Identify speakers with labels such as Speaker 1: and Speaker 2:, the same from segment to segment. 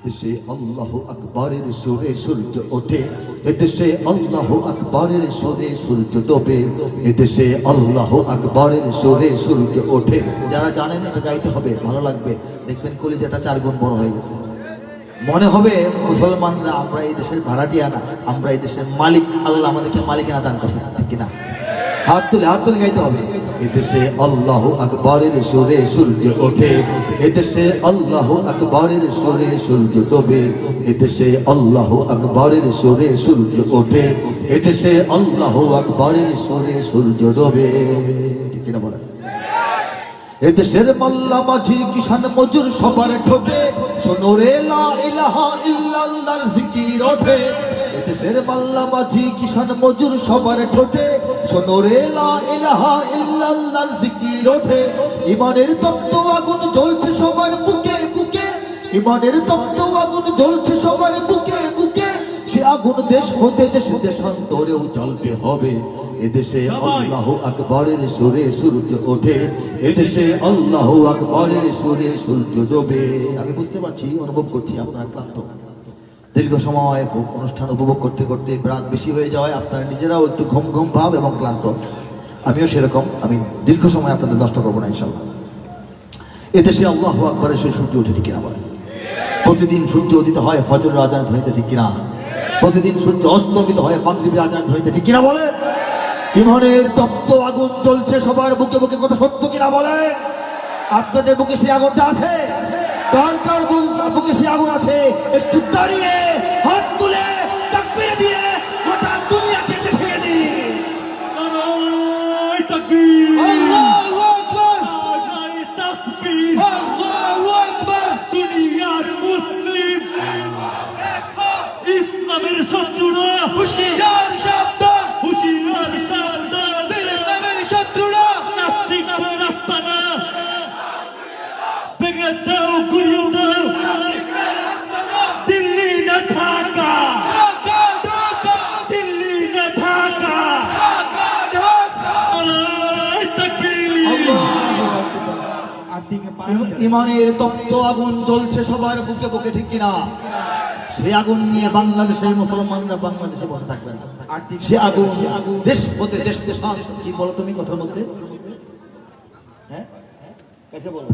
Speaker 1: এদেশে আল্লাহ আকবরের সুরে সূর্য ওঠে। এদেশে আল্লাহ আকবরের সুরে সূর্য ডোবে। এদেশে আল্লাহ আকবরের সুরে সূর্য ওঠে। যারা জানেন এটা গাইতে হবে, ভালো লাগবে। দেখবেন কলিজাটা চার গুণ বড় হয়ে গেছে। মনে হবে মুসলমানরা, আমরা এই দেশের ভাড়াটিয়া না, আমরা এই দেশের মালিক, আল্লাহ আমাদেরকে মালিকানা দান করছে কিনা? হাত তুলে হাত তুলে গাইতে হবে। এদেশে আল্লাহ আকবরের সুরে সূর্য ওঠে। এদেশে আল্লাহ আকবরের সুরে সূর্য ডোবে। এদেশে আল্লাহ আকবরের সুরে সূর্য ওঠে। এদেশে আল্লাহ আকবরের সুরে সূর্য ডোবে। কিনা বলেন? এদেশের মাল্লা মাঝি কিষান মজুর সবার ঠোঁটে। সোনরে লা ইলাহা ইল্লাল্লাহর জিকির ওঠে। এদেশের মাল্লা মাঝি কিষান মজুর সবার ঠোঁটে। সোনরে ইলাহা ইল্লাল্লাহর জিকির ওঠে। ইমানের তপ্ত আগুন জ্বলছে সবার বুকে বুকে। ইমানের তপ্ত আগুন জ্বলছে সবার বুকে বুকে। সে আগুন দেশ হতে দেশ দেশান্তরেও জ্বলতে হবে। এদেশে আল্লাহ আকবরের সুরে সূর্য ওঠে। এদেশে আল্লাহ আকবরের সুরে সূর্য ডোবে। আমি বুঝতে পারছি অনুভব করছি আপনার ক্লান্ত। দীর্ঘ সময় অনুষ্ঠান উপভোগ করতে করতে রাত বেশি হয়ে যাওয়ায় আপনারা নিজেরাও একটু ঘুম ঘুম ভাব এবং ক্লান্ত। আমিও সেরকম, আমি দীর্ঘ সময় আপনাদের নষ্ট করব না ইনশাল্লাহ এদেশে আল্লাহ আকবরের সে সূর্য ওঠে, ঠিক কিনা বলেন? প্রতিদিন সূর্য উদিত হয় ফজর আজান ধরিতে ঠিক কিনা? প্রতিদিন সূর্য অস্তমিত হয় মাগরিবি আজান ধরিতে ঠিক কিনা বলে ইমনের তপ্ত আগুন চলছে সবার বুকে বুকে, কথা সত্য কিনা বলে আপনাদের বুকে সেই আগুনটা আছে? কার কার বু- বুকে সেই আগুন আছে। একটু দাঁড়িয়ে হাত তুলে তাকবীর দিয়ে গোটা দুনিয়াকে দেখিয়ে
Speaker 2: আকবার।
Speaker 3: দুনিয়ার মুসলিম। ইসলামের শত্রুরা
Speaker 2: হুশিয়ার সাবধান
Speaker 1: ইমানের তপ্ত আগুন জ্বলছে সবার বুকে বুকে ঠিক কিনা? সে আগুন নিয়ে বাংলাদেশের মুসলমানরা বাংলাদেশে বসে থাকবে না। সে আগুন দেশ হতে দেশ দেশান। কি বলো তুমি কথার মধ্যে? হ্যাঁ? বলো?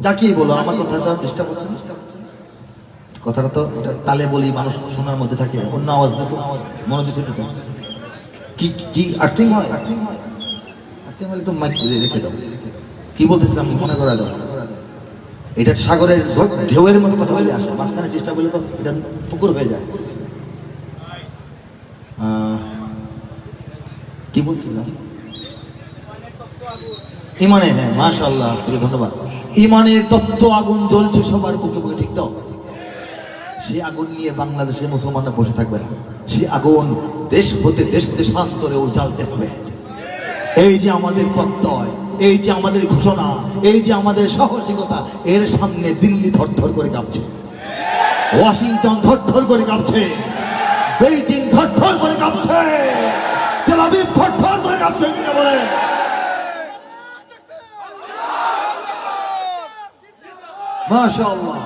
Speaker 1: যাকেই বলো আমার কথাটা ডিস্টার্ব হচ্ছে? কথাটা তো তালে বলি মানুষ শোনার মধ্যে থাকে অন্য আওয়াজ নতুন আওয়াজ মনোযোগ কি কি আর্থিং হয়? আর্থিং হয়? আর্থিং হলে তো মাইক রেখে দাও। কি বলতেছিলাম মনে করা দাও এটা সাগরের ঢেউ- ঢেউয়ের মতো কথা বলে আসে। মাঝখানে চেষ্টা করলে তো এটা পুকুর হয়ে যায়। কি বলছিলাম? ইমানে হ্যাঁ মাশাল্লাহ আপনাকে ধন্যবাদ। ইমানের তপ্ত আগুন জ্বলছে সবার বুকে বুকে, ঠিক দাও সে আগুন নিয়ে বাংলাদেশের মুসলমানরা বসে থাকবে না। সে আগুন দেশ হতে দেশ দেশান্তরেও জ্বালতে হবে। এই যে আমাদের প্রত্যয় এই যে আমাদের ঘোষণা, এই যে আমাদের সাহসিকতা, এর সামনে দিল্লি থরথর করে কাঁপছে। ওয়াশিংটন থরথর করে কাঁপছে। বেইজিং থরথর করে কাঁপছে। তেল আবিব থরথর করে কাঁপছে বলে মাশাআল্লাহ।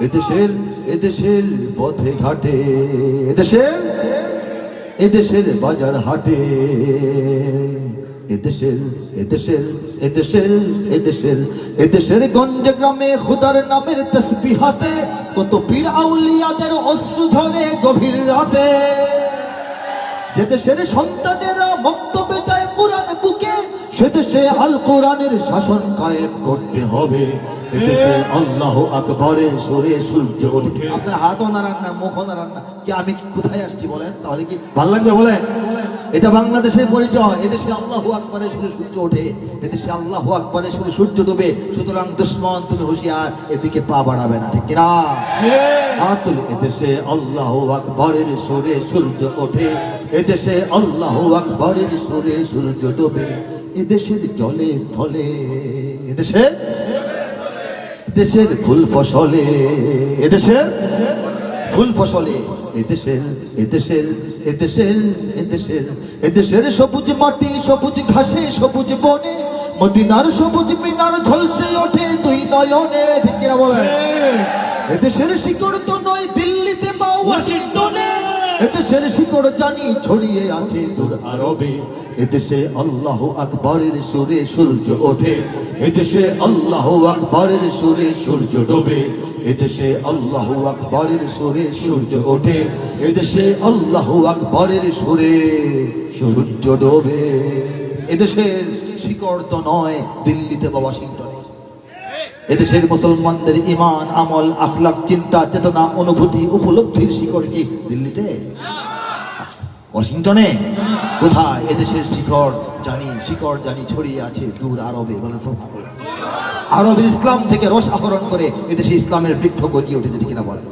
Speaker 1: এদেশের এদেশের পথে ঘাটে, এদেশের এদেশের বাজার হাটে। এদেশের এদেশের এদেশের এদেশের এদেশের গঞ্জ গ্রামে খুদার নামের তসবিহাতে কত পীর আউলিয়াদের অশ্রু ঝরে গভীর রাতে। যে সন্তানেরা কোরআন বুকে সে দেশে আল কোরআনের শাসন কায়েম করতে হবে। এদেশে আল্লাহ আকবরের সুরে সূর্য ওঠে আপনার হাতও নাড়ান না মুখও নাড়ান না কি আমি কোথায় আসছি বলেন? তাহলে কি ভালো লাগবে বলেন? এটা বাংলাদেশের পরিচয়। এদেশে আল্লাহ আকবরের সুরে সূর্য ওঠে। এদেশে আল্লাহ আকবরের সুরে সূর্য ডুবে। সুতরাং দুশ্মন, তুমি হুঁশিয়ার, এদিকে পা বাড়াবে না, ঠিক কিনা? হাত তুলে এদেশে আল্লাহ আকবরের সুরে সূর্য ওঠে। এদেশে আল্লাহ আকবরের সুরে সূর্য ডোবে। এদেশের জলে স্থলে এদেশে? এদেশের ফুল ফসলে এদেশের ফুল ফসলে এদেশের এদেশের এদেশের এদেশের এদেশের সবুজ মাটি সবুজ ঘাসে সবুজ বনে মদিনার সবুজ মিনার ঝলসে ওঠে দুই নয়নে ঠিক কিনা বলেন? এদেশের শিকড় তো এদেশের শিকড় জানি ছড়িয়ে আছে দূর আরবে। এদেশে আল্লাহ আকবরের সুরে সূর্য ওঠে। এদেশে আল্লাহ আকবরের সুরে সূর্য ডোবে। এদেশে আল্লাহ আকবরের সুরে সূর্য ওঠে। এদেশে আল্লাহ আকবরের সুরে সূর্য ডোবে। এদেশের শিকড় তো নয়, দিল্লিতে বা ওয়াশিংটনে এদেশের মুসলমানদের ইমান আমল আখলাক চিন্তা, চেতনা, অনুভূতি, উপলব্ধির শিকড় কি? দিল্লিতে? ওয়াশিংটনে? কোথায়? এদেশের শিকড় জানি শিকড় জানি ছড়িয়ে আছে দূর আরবে বলে আরবের ইসলাম থেকে রস আহরণ করে এদেশে ইসলামের বৃক্ষ গজিয়ে উঠেছে, ঠিক না বলে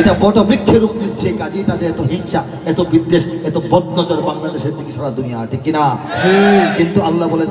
Speaker 1: এটা বট বৃক্ষের রূপ নিচ্ছে কাজে তাদের এত হিংসা, এত বিদ্বেষ, এত বদনজর বাংলাদেশের দিকে, সারা দুনিয়া, ঠিক কিনা? কিন্তু আল্লাহ বলেন